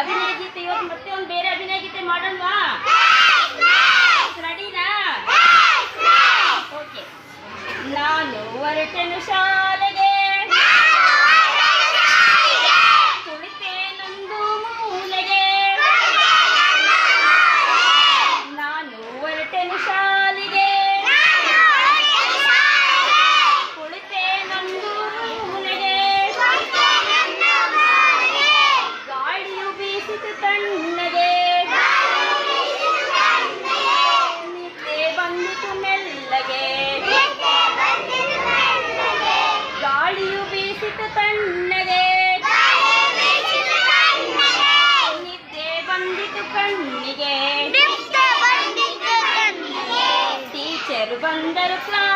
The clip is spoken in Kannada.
ಅಭಿನಯ ಗೀತೆ ಇವತ್ತು ಮತ್ತೆ ಒಂದು ಬೇರೆ ಅಭಿನಯ ಗೀತೆ ಮಾಡೋಣವಾ ರೆಡಿನಾ ಓಕೆ ನಾನು ಹೊರಟೆನು ಶಾ ಬಂದಿತು ಕಣ್ಣಿಗೆ ಟೀಚರ್ ಬಂದರು ಕ್ಲಾಸಿಗೆ